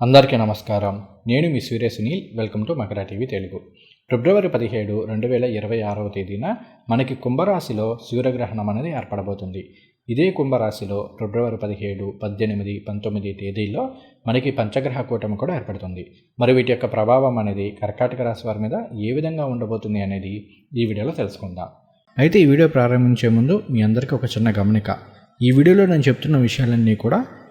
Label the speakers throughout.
Speaker 1: అందరికీ నమస్కారం. నేను మీ Surya Sunil. Welcome to Makara TV Telugu. ఫిబ్రవరి పదిహేడు రెండు వేల ఇరవై ఆరవ తేదీన మనకి కుంభరాశిలో సూర్యగ్రహణం అనేది ఏర్పడబోతుంది. ఇదే కుంభరాశిలో ఫిబ్రవరి పదిహేడు పద్దెనిమిది పంతొమ్మిది తేదీల్లో మనకి పంచగ్రహ కూటమి కూడా ఏర్పడుతుంది. మరి వీటి యొక్క ప్రభావం అనేది కర్కాటక రాశి వారి మీద ఏ విధంగా ఉండబోతుంది అనేది ఈ వీడియోలో తెలుసుకుందాం. అయితే ఈ వీడియో ప్రారంభించే ముందు మీ అందరికీ ఒక చిన్న గమనిక. ఈ వీడియోలో నేను చెప్తున్న విషయాలన్నీ కూడా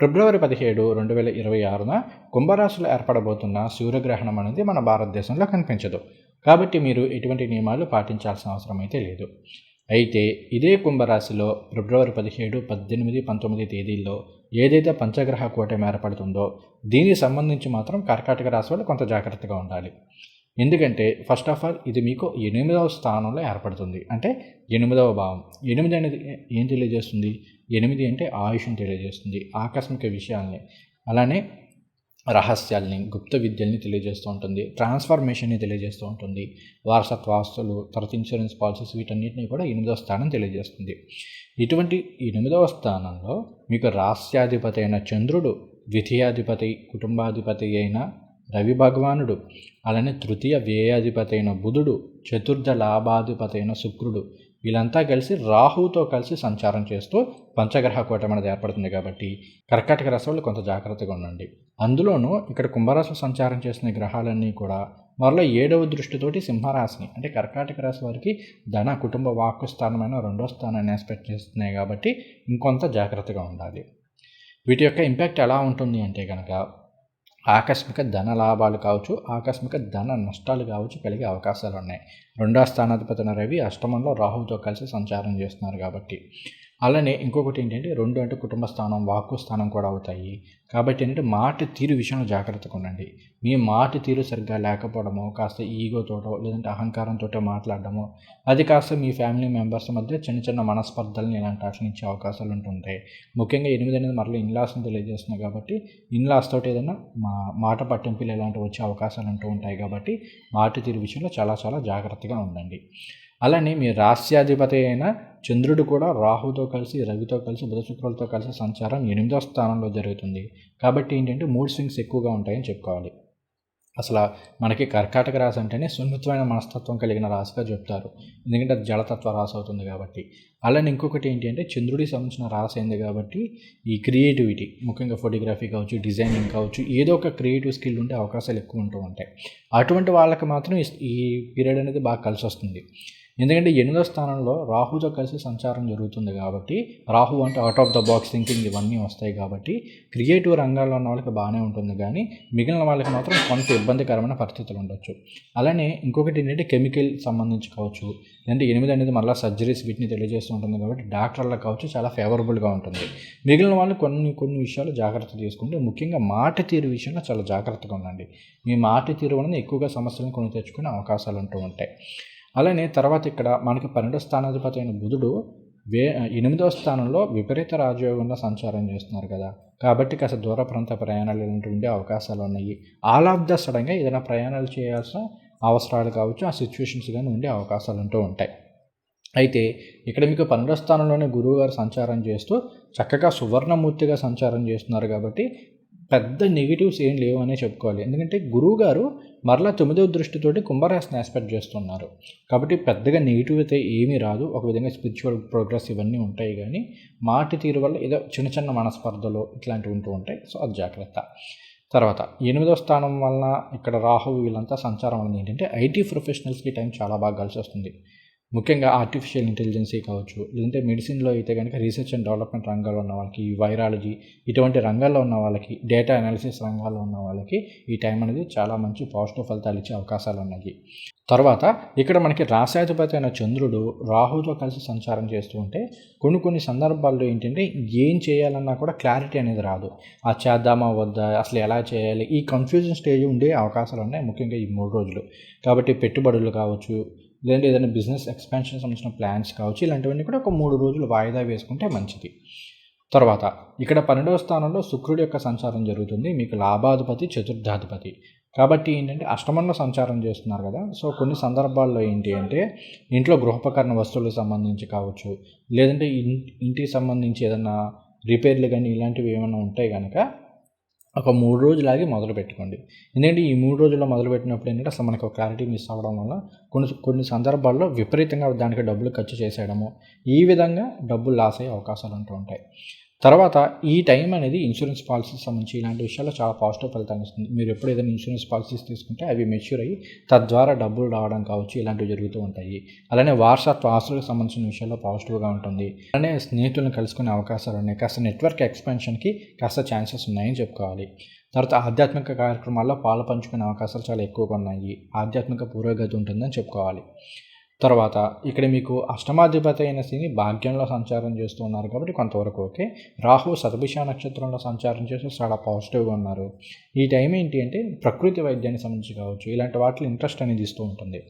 Speaker 1: ఫిబ్రవరి పదిహేడు రెండు వేల ఇరవై ఆరున కుంభరాశిలో ఏర్పడబోతున్న సూర్యగ్రహణం అనేది మన భారతదేశంలో కనిపించదు. కాబట్టి మీరు ఎటువంటి నియమాలు పాటించాల్సిన అవసరం అయితే లేదు. అయితే ఇదే కుంభరాశిలో ఫిబ్రవరి పదిహేడు పద్దెనిమిది పంతొమ్మిది తేదీల్లో ఏదైతే పంచగ్రహ కూటమి ఏర్పడుతుందో దీనికి సంబంధించి మాత్రం కర్కాటక రాశి వాళ్ళు కొంత జాగ్రత్తగా ఉండాలి. ఎందుకంటే ఫస్ట్ ఆఫ్ ఆల్ ఇది మీకు ఎనిమిదవ స్థానంలో ఏర్పడుతుంది. అంటే ఎనిమిదవ భావం. ఎనిమిది అనేది ఏం తెలియజేస్తుంది? ఎనిమిది అంటే ఆయుష్ని తెలియజేస్తుంది ఆకస్మిక విషయాల్ని. అలానే రహస్యాల్ని గుప్త విద్యల్ని తెలియజేస్తూ ఉంటుంది ట్రాన్స్ఫర్మేషన్ని తెలియజేస్తూ ఉంటుంది. వారసత్వ ఆస్తులు తర్వాత ఇన్సూరెన్స్ పాలసీస్ వీటన్నిటిని కూడా ఎనిమిదవ స్థానం తెలియజేస్తుంది. ఇటువంటి ఎనిమిదవ స్థానంలో మీకు రాస్యాధిపతి అయిన చంద్రుడు ద్వితీయాధిపతి కుటుంబాధిపతి అయిన రవి భగవానుడు అలానే తృతీయ వ్యయాధిపతి అయిన బుధుడు చతుర్థ లాభాధిపతి అయిన శుక్రుడు వీళ్ళంతా కలిసి రాహుతో కలిసి సంచారం చేస్తూ పంచగ్రహ కూటమి అనేది ఏర్పడుతుంది కాబట్టి కర్కాటక రాశి కొంత జాగ్రత్తగా ఉండండి. అందులోనూ ఇక్కడ కుంభరాశి సంచారం చేసిన గ్రహాలన్నీ కూడా మరలో ఏడవ దృష్టితోటి సింహరాశిని అంటే కర్కాటక రాశి వారికి ధన కుటుంబ వాక్కు స్థానమైన రెండో స్థానాన్ని ఎక్స్పెక్ట్ చేస్తున్నాయి కాబట్టి ఇంకొంత జాగ్రత్తగా ఉండాలి. వీటి యొక్క ఇంపాక్ట్ ఎలా ఉంటుంది అంటే కనుక ఆకస్మిక ధన లాభాలు కావచ్చు ఆకస్మిక ధన నష్టాలు కావచ్చు కలిగే అవకాశాలు ఉన్నాయి రెండో స్థానాధిపతిన రవి అష్టమంలో రాహుతో కలిసి సంచారం చేస్తున్నారు కాబట్టి. అలానే ఇంకొకటి ఏంటంటే రెండు అంటే కుటుంబ స్థానం వాక్కు స్థానం కూడా అవుతాయి. కాబట్టి ఏంటంటే మాట తీరు విషయంలో జాగ్రత్తగా ఉండండి. మీ మాట తీరు సరిగ్గా లేకపోవడమో కాస్త ఈగోతోటో లేదంటే అహంకారంతో మాట్లాడడమో అది కాస్త మీ ఫ్యామిలీ మెంబర్స్ మధ్య చిన్న చిన్న మనస్పర్ధలను ఇలాంటి ఆశించే అవకాశాలు ఉంటుంటాయి. ముఖ్యంగా ఎనిమిది అనేది మరలా ఇన్లాస్ని తెలియజేస్తున్నాయి కాబట్టి ఇన్లాస్ తోటి ఏదైనా మా మాట పట్టింపులు ఇలాంటివి వచ్చే అవకాశాలు ఉంటూ ఉంటాయి కాబట్టి మాట తీరు విషయంలో చాలా చాలా జాగ్రత్తగా ఉండండి. అలానే మీ రాస్యాధిపతి అయిన చంద్రుడు కూడా రాహుతో కలిసి రవితో కలిసి బుధ శుక్రులతో కలిసి సంచారం ఎనిమిదో స్థానంలో జరుగుతుంది. కాబట్టి ఏంటంటే మూడ్ స్వింగ్స్ ఎక్కువగా ఉంటాయని చెప్పుకోవాలి. అసలు మనకి కర్కాటక రాశి అంటేనే సున్నితమైన మనస్తత్వం కలిగిన రాశిగా చెప్తారు. ఎందుకంటే అది జలతత్వ రాశి అవుతుంది కాబట్టి. అలానే ఇంకొకటి ఏంటి అంటే చంద్రుడికి సంబంధించిన రాశి అయింది కాబట్టి ఈ క్రియేటివిటీ ముఖ్యంగా ఫోటోగ్రఫీ కావచ్చు డిజైనింగ్ కావచ్చు ఏదో ఒక క్రియేటివ్ స్కిల్ ఉండే అవకాశాలు ఎక్కువ ఉంటూ ఉంటాయి. అటువంటి వాళ్ళకి మాత్రం ఈ పీరియడ్ అనేది బాగా కలిసి వస్తుంది ఎందుకంటే ఎనిమిదో స్థానంలో రాహుతో కలిసి సంచారం జరుగుతుంది కాబట్టి రాహు అంటే out of the box thinking ఇవన్నీ వస్తాయి కాబట్టి క్రియేటివ్ రంగాల్లో ఉన్న వాళ్ళకి బాగానే ఉంటుంది కానీ మిగిలిన వాళ్ళకి మాత్రం కొంత ఇబ్బందికరమైన పరిస్థితులు ఉండొచ్చు. అలానే ఇంకొకటి ఏంటంటే కెమికల్ సంబంధించి కావచ్చు అంటే ఎనిమిది అనేది మళ్ళీ సర్జరీస్ వీటిని తెలియజేస్తూ ఉంటుంది కాబట్టి డాక్టర్లకు కావచ్చు చాలా ఫేవరబుల్గా ఉంటుంది. మిగిలిన వాళ్ళు కొన్ని కొన్ని విషయాలు జాగ్రత్త తీసుకుంటే ముఖ్యంగా మాట తీరు విషయంలో చాలా జాగ్రత్తగా ఉండండి. మీ మాట తీరు వలన ఎక్కువగా సమస్యలను కొని తెచ్చుకునే అవకాశాలు ఉంటూ ఉంటాయి. అలానే తర్వాత ఇక్కడ మనకి పన్నెండో స్థానాధిపతి అయిన బుధుడు వే ఎనిమిదవ స్థానంలో విపరీత రాజయోగంలో సంచారం చేస్తున్నారు కదా. కాబట్టి కాస్త దూర ప్రాంత ప్రయాణాలు ఇలాంటివి ఉండే అవకాశాలు ఉన్నాయి. ఆల్ ఆఫ్ ద సడన్గా ఏదైనా ప్రయాణాలు చేయాల్సిన అవసరాలు కావచ్చు ఆ సిచ్యువేషన్స్ కానీ ఉండే అవకాశాలు ఉంటూ ఉంటాయి. అయితే ఇక్కడ మీకు పన్నెండో స్థానంలోనే గురువు గారు సంచారం చేస్తూ చక్కగా సువర్ణమూర్తిగా సంచారం చేస్తున్నారు కాబట్టి పెద్ద నెగిటివ్స్ ఏం లేవు అనే చెప్పుకోవాలి. ఎందుకంటే గురువు గారు మరలా తొమ్మిదవ దృష్టితోటి కుంభరాశిని ఆస్పెక్ట్ చేస్తున్నారు. కాబట్టి పెద్దగా నెగిటివ్ అయితే ఏమీ రాదు. ఒక విధంగా స్పిరిచువల్ ప్రోగ్రెస్ ఇవన్నీ ఉంటాయి కానీ మాటి తీరు వల్ల ఏదో చిన్న చిన్న మనస్పర్ధలు ఇట్లాంటివి ఉంటూ ఉంటాయి. సో అది జాగ్రత్త. తర్వాత ఎనిమిదవ స్థానం వలన ఇక్కడ రాహు వీళ్ళంతా సంచారం వలన ఏంటంటే ఐటీ ప్రొఫెషనల్స్కి టైం చాలా బాగా కలిసి వస్తుంది. ముఖ్యంగా ఆర్టిఫిషియల్ ఇంటెలిజెన్సీ కావచ్చు లేదంటే మెడిసిన్లో అయితే కనుక రీసెర్చ్ అండ్ డెవలప్మెంట్ రంగాల్లో ఉన్న వాళ్ళకి వైరాలజీ ఇటువంటి రంగాల్లో ఉన్న వాళ్ళకి డేటా అనాలిసిస్ రంగాల్లో ఉన్న వాళ్ళకి ఈ టైం అనేది చాలా మంచి పాజిటివ్ ఫలితాలు ఇచ్చే అవకాశాలు ఉన్నాయి. తర్వాత ఇక్కడ మనకి రాశాధిపతి అయిన చంద్రుడు రాహుతో కలిసి సంచారం చేస్తూ ఉంటే కొన్ని కొన్ని సందర్భాల్లో ఏంటంటే ఏం చేయాలన్నా కూడా క్లారిటీ అనేది రాదు. ఆ చేద్దామా వద్దా అసలు ఎలా చేయాలి ఈ కన్ఫ్యూజన్ స్టేజ్ ఉండే అవకాశాలు ఉన్నాయి ముఖ్యంగా ఈ మూడు రోజులు. కాబట్టి పెట్టుబడులు కావచ్చు లేదంటే ఏదైనా బిజినెస్ ఎక్స్పాన్షన్ సంబంధించిన ప్లాన్స్ కావచ్చు ఇలాంటివన్నీ కూడా ఒక మూడు రోజులు వాయిదా వేసుకుంటే మంచిది. తర్వాత ఇక్కడ పన్నెండవ స్థానంలో శుక్రుడి యొక్క సంచారం జరుగుతుంది మీకు లాభాధిపతి చతుర్థాధిపతి. కాబట్టి ఏంటంటే అష్టమంలో సంచారం చేస్తున్నారు కదా సో కొన్ని సందర్భాల్లో ఏంటి అంటే ఇంట్లో గృహోపకరణ వస్తువులకు సంబంధించి కావచ్చు లేదంటే ఇంటికి సంబంధించి ఏదైనా రిపేర్లు కానీ ఇలాంటివి ఏమైనా ఉంటాయి కనుక ఒక మూడు రోజులు ఆగి మొదలు పెట్టుకోండి. ఎందుకంటే ఈ మూడు రోజుల్లో మొదలు పెట్టినప్పుడు ఏంటంటే అసలు మనకు క్లారిటీ మిస్ అవ్వడం వల్ల కొన్ని కొన్ని సందర్భాల్లో విపరీతంగా దానికి డబ్బులు ఖర్చు చేసేయడము. ఈ విధంగా డబ్బులు లాస్ అయ్యే అవకాశాలు ఉంటూ ఉంటాయి. తర్వాత ఈ టైం అనేది ఇన్సూరెన్స్ పాలసీకి సంబంధించి ఇలాంటి విషయాల్లో చాలా పాజిటివ్ ఫలితాన్ని ఇస్తుంది. మీరు ఎప్పుడు ఏదైనా ఇన్సూరెన్స్ పాలసీస్ తీసుకుంటే అవి మెచ్యూర్ అయ్యి తద్వారా డబ్బులు రావడం కావచ్చు ఇలాంటివి జరుగుతూ ఉంటాయి. అలానే వారసత్వ ఆస్తులకు సంబంధించిన విషయాల్లో పాజిటివ్గా ఉంటుంది. అలానే స్నేహితులను కలుసుకునే అవకాశాలు ఉన్నాయి. కాస్త నెట్వర్క్ ఎక్స్పెన్షన్కి కాస్త ఛాన్సెస్ ఉన్నాయని చెప్పుకోవాలి. తర్వాత ఆధ్యాత్మిక కార్యక్రమాల్లో పాలు పంచుకునే అవకాశాలు చాలా ఎక్కువగా ఉన్నాయి. ఆధ్యాత్మిక పురోగతి ఉంటుందని చెప్పుకోవాలి. తర్వాత ఇక్కడ మీకు అష్టమాధిపతి అయిన శని భాగ్యంలో సంచారం చేస్తూ ఉన్నారు కాబట్టి కొంతవరకు ఓకే. రాహు సతభిష నక్షత్రంలో సంచారం చేస్తూ చాలా పాజిటివ్గా ఉన్నారు. ఈ టైం ఏంటి అంటే ప్రకృతి వైద్యానికి సంబంధించి కావచ్చు ఇలాంటి వాటిలో ఇంట్రెస్ట్ అనేది ఇస్తూ ఉంటుంది.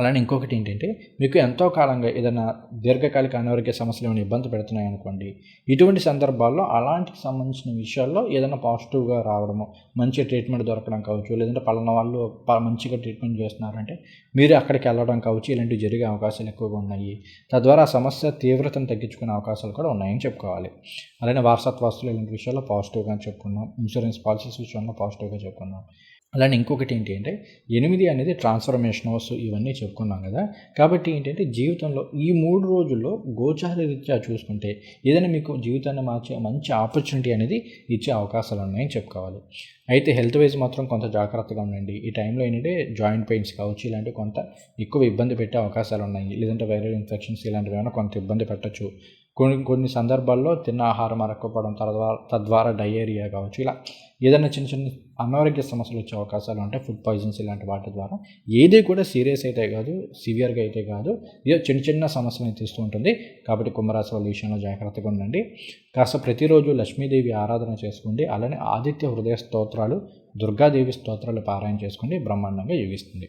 Speaker 1: అలానే ఇంకొకటి ఏంటంటే మీకు ఎంతో కాలంగా ఏదైనా దీర్ఘకాలిక అనారోగ్య సమస్యలు ఏమైనా ఇబ్బంది పెడుతున్నాయి అనుకోండి ఇటువంటి సందర్భాల్లో అలాంటికి సంబంధించిన విషయాల్లో ఏదైనా పాజిటివ్గా రావడము మంచి ట్రీట్మెంట్ దొరకడం కావచ్చు లేదంటే పలానా వాళ్ళు మంచిగా ట్రీట్మెంట్ చేస్తున్నారంటే మీరు అక్కడికి వెళ్ళడం కావచ్చు ఇలాంటివి జరిగే అవకాశాలు ఎక్కువగా ఉన్నాయి. తద్వారా సమస్య తీవ్రతను తగ్గించుకునే అవకాశాలు కూడా ఉన్నాయని చెప్పుకోవాలి. అలానే వారసత్వాస్తులు ఇలాంటి విషయాల్లో పాజిటివ్గా చెప్పుకున్నాం ఇన్సూరెన్స్ పాలసీస్ విషయంలో పాజిటివ్గా చెప్పుకున్నాం. అలానే ఇంకొకటి ఏంటి అంటే ఎనిమిది అనేది ట్రాన్స్ఫర్మేషన్ హౌస్ ఇవన్నీ చెప్పుకున్నాం కదా. కాబట్టి ఏంటంటే జీవితంలో ఈ మూడు రోజుల్లో గోచార రీత్యా చూసుకుంటే ఏదైనా మీకు జీవితాన్ని మార్చే మంచి ఆపర్చునిటీ అనేది ఇచ్చే అవకాశాలు ఉన్నాయని చెప్పుకోవాలి. అయితే హెల్త్ వైజ్ మాత్రం కొంత జాగ్రత్తగా ఉండండి. ఈ టైంలో ఏంటంటే జాయింట్ పెయిన్స్ కావచ్చు ఇలాంటి కొంత ఎక్కువ ఇబ్బంది పెట్టే అవకాశాలు ఉన్నాయి. లేదంటే వైరల్ ఇన్ఫెక్షన్స్ ఇలాంటివి ఏమైనా కొంత ఇబ్బంది పెట్టచ్చు. కొన్ని కొన్ని సందర్భాల్లో తిన్న ఆహారం అరక్కపోవడం తద్వారా తద్వారా డయేరియా కావచ్చు ఇలా ఏదైనా చిన్న చిన్న అనారోగ్య సమస్యలు వచ్చే అవకాశాలు ఉంటాయి ఫుడ్ పాయిజన్స్ ఇలాంటి వాటి ద్వారా ఏది కూడా సీరియస్ అయితే కాదు సివియర్గా అయితే కాదు ఏదో చిన్న చిన్న సమస్యలను తీస్తూ ఉంటుంది. కాబట్టి కుంభరాశి వాళ్ళ విషయంలో జాగ్రత్తగా ఉండండి. కాస్త ప్రతిరోజు లక్ష్మీదేవి ఆరాధన చేసుకోండి. అలానే ఆదిత్య హృదయ స్తోత్రాలు దుర్గాదేవి స్తోత్రాలు పారాయణ చేసుకోండి. బ్రహ్మాండంగా యోగిస్తుంది.